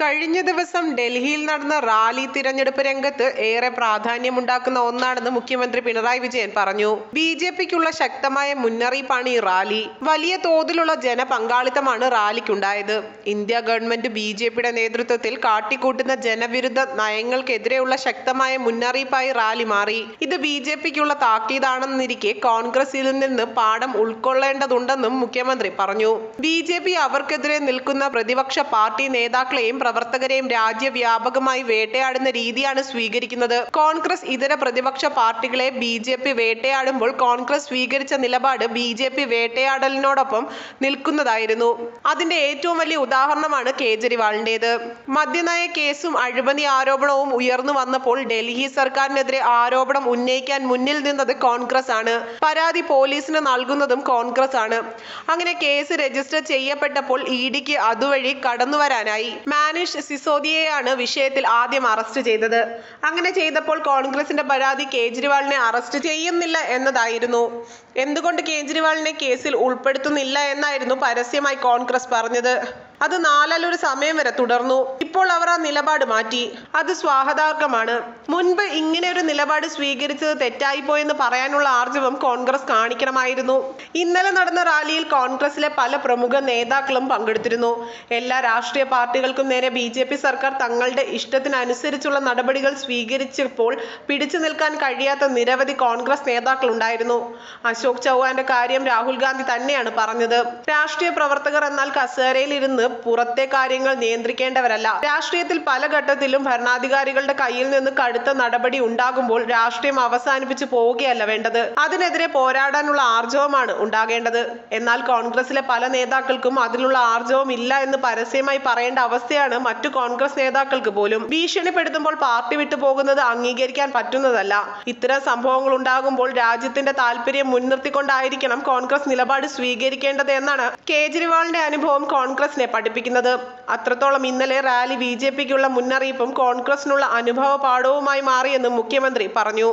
കഴിഞ്ഞ ദിവസം ഡൽഹിയിൽ നടന്ന റാലി തിരഞ്ഞെടുപ്പ് രംഗത്ത് ഏറെ പ്രാധാന്യമുണ്ടാക്കുന്ന ഒന്നാണെന്ന് മുഖ്യമന്ത്രി പിണറായി വിജയൻ പറഞ്ഞു. ബി ജെ പിക്കുള്ള ശക്തമായ മുന്നറിയിപ്പാണ് ഈ റാലി. വലിയ തോതിലുള്ള ജനപങ്കാളിത്തമാണ് റാലിക്കുണ്ടായത്. ഇന്ത്യ ഗവൺമെന്റ് ബി ജെ പിയുടെ നേതൃത്വത്തിൽ കാട്ടിക്കൂട്ടുന്ന ജനവിരുദ്ധ നയങ്ങൾക്കെതിരെയുള്ള ശക്തമായ മുന്നറിയിപ്പായി റാലി മാറി. ഇത് ബി ജെ പിക്കുള്ള താക്കീതാണെന്നിരിക്കെ കോൺഗ്രസിൽ നിന്ന് പാഠം ഉൾക്കൊള്ളേണ്ടതുണ്ടെന്നും മുഖ്യമന്ത്രി പറഞ്ഞു. ബി ജെ പി അവർക്കെതിരെ നിൽക്കുന്ന പ്രതിപക്ഷ പാർട്ടി നേതാക്കളെയും പ്രവർത്തകരെയും രാജ്യവ്യാപകമായി വേട്ടയാടുന്ന രീതിയാണ് സ്വീകരിക്കുന്നത്. കോൺഗ്രസ് ഇതര പ്രതിപക്ഷ പാർട്ടികളെ ബി ജെ പി വേട്ടയാടുമ്പോൾ കോൺഗ്രസ് സ്വീകരിച്ച നിലപാട് ബി ജെ പി വേട്ടയാടലിനോടൊപ്പം നിൽക്കുന്നതായിരുന്നു. അതിന്റെ ഏറ്റവും വലിയ ഉദാഹരണമാണ് കേജ്രിവാളിന്റേത്. മദ്യനയ കേസും അഴിമതി ആരോപണവും ഉയർന്നു വന്നപ്പോൾ ഡൽഹി സർക്കാരിനെതിരെ ആരോപണം ഉന്നയിക്കാൻ മുന്നിൽ നിന്നത് കോൺഗ്രസ് ആണ് പരാതി പോലീസിന് നൽകുന്നതും കോൺഗ്രസ് ആണ് അങ്ങനെ കേസ് രജിസ്റ്റർ ചെയ്യപ്പെട്ടപ്പോൾ ഇ ഡിക്ക് അതുവഴി കടന്നുവരാനായി. മാനിഷ് സിസോദിയെയാണ് വിഷയത്തിൽ ആദ്യം അറസ്റ്റ് ചെയ്തത്. അങ്ങനെ ചെയ്തപ്പോൾ കോൺഗ്രസിന്റെ പരാതി കേജ്രിവാളിനെ അറസ്റ്റ് ചെയ്യുന്നില്ല എന്നതായിരുന്നു. എന്തുകൊണ്ട് കേജ്രിവാളിനെ കേസിൽ ഉൾപ്പെടുത്തുന്നില്ല എന്നായിരുന്നു പരസ്യമായി കോൺഗ്രസ് പറഞ്ഞത്. അത് നാലാലൊരു സമയം വരെ തുടർന്നു. ഇപ്പോൾ അവർ ആ നിലപാട് മാറ്റി. അത് സ്വാഗതാർഹമാണ്. മുൻപ് ഇങ്ങനെ ഒരു നിലപാട് സ്വീകരിച്ചത് തെറ്റായിപ്പോയെന്ന് പറയാനുള്ള ആർജവം കോൺഗ്രസ് കാണിക്കണമായിരുന്നു. ഇന്നലെ നടന്ന റാലിയിൽ കോൺഗ്രസിലെ പല പ്രമുഖ നേതാക്കളും പങ്കെടുത്തിരുന്നു. എല്ലാ രാഷ്ട്രീയ പാർട്ടികൾക്കും നേരെ ബി ജെ പി സർക്കാർ തങ്ങളുടെ ഇഷ്ടത്തിനനുസരിച്ചുള്ള നടപടികൾ സ്വീകരിച്ചപ്പോൾ പിടിച്ചു നിൽക്കാൻ കഴിയാത്ത നിരവധി കോൺഗ്രസ് നേതാക്കൾ ഉണ്ടായിരുന്നു. അശോക് ചൗഹാന്റെ കാര്യം രാഹുൽ ഗാന്ധി തന്നെയാണ് പറഞ്ഞത്. രാഷ്ട്രീയ പ്രവർത്തകർ എന്നാൽ കസേരയിൽ ഇരുന്ന് പുറത്തെ കാര്യങ്ങൾ നിയന്ത്രിക്കേണ്ടവരല്ല. രാഷ്ട്രീയത്തിൽ പല ഘട്ടത്തിലും ഭരണാധികാരികളുടെ കയ്യിൽ നിന്ന് കടുത്ത നടപടി ഉണ്ടാകുമ്പോൾ രാഷ്ട്രീയം അവസാനിപ്പിച്ചു പോവുകയല്ല വേണ്ടത്. അതിനെതിരെ പോരാടാനുള്ള ആർജവമാണ് ഉണ്ടാകേണ്ടത്. എന്നാൽ കോൺഗ്രസിലെ പല നേതാക്കൾക്കും അതിനുള്ള ആർജവം ഇല്ല എന്ന് പരസ്യമായി പറയേണ്ട അവസ്ഥയാണ് മറ്റു കോൺഗ്രസ് നേതാക്കൾക്ക് പോലും. ഭീഷണിപ്പെടുത്തുമ്പോൾ പാർട്ടി വിട്ടുപോകുന്നത് അംഗീകരിക്കാൻ പറ്റുന്നതല്ല. ഇത്തരം സംഭവങ്ങൾ ഉണ്ടാകുമ്പോൾ രാജ്യത്തിന്റെ താല്പര്യം മുൻനിർത്തിക്കൊണ്ടായിരിക്കണം കോൺഗ്രസ് നിലപാട് സ്വീകരിക്കേണ്ടത് എന്നാണ് കേജ്രിവാളിന്റെ അനുഭവം കോൺഗ്രസിനെ പഠിപ്പിക്കുന്നത്. അത്രത്തോളം ഇന്നലെ റാലി ബി ജെ പിക്കുള്ള മുന്നറിയിപ്പും കോൺഗ്രസിനുള്ള അനുഭവ പാഠവുമായി മാറിയെന്നും മുഖ്യമന്ത്രി പറഞ്ഞു.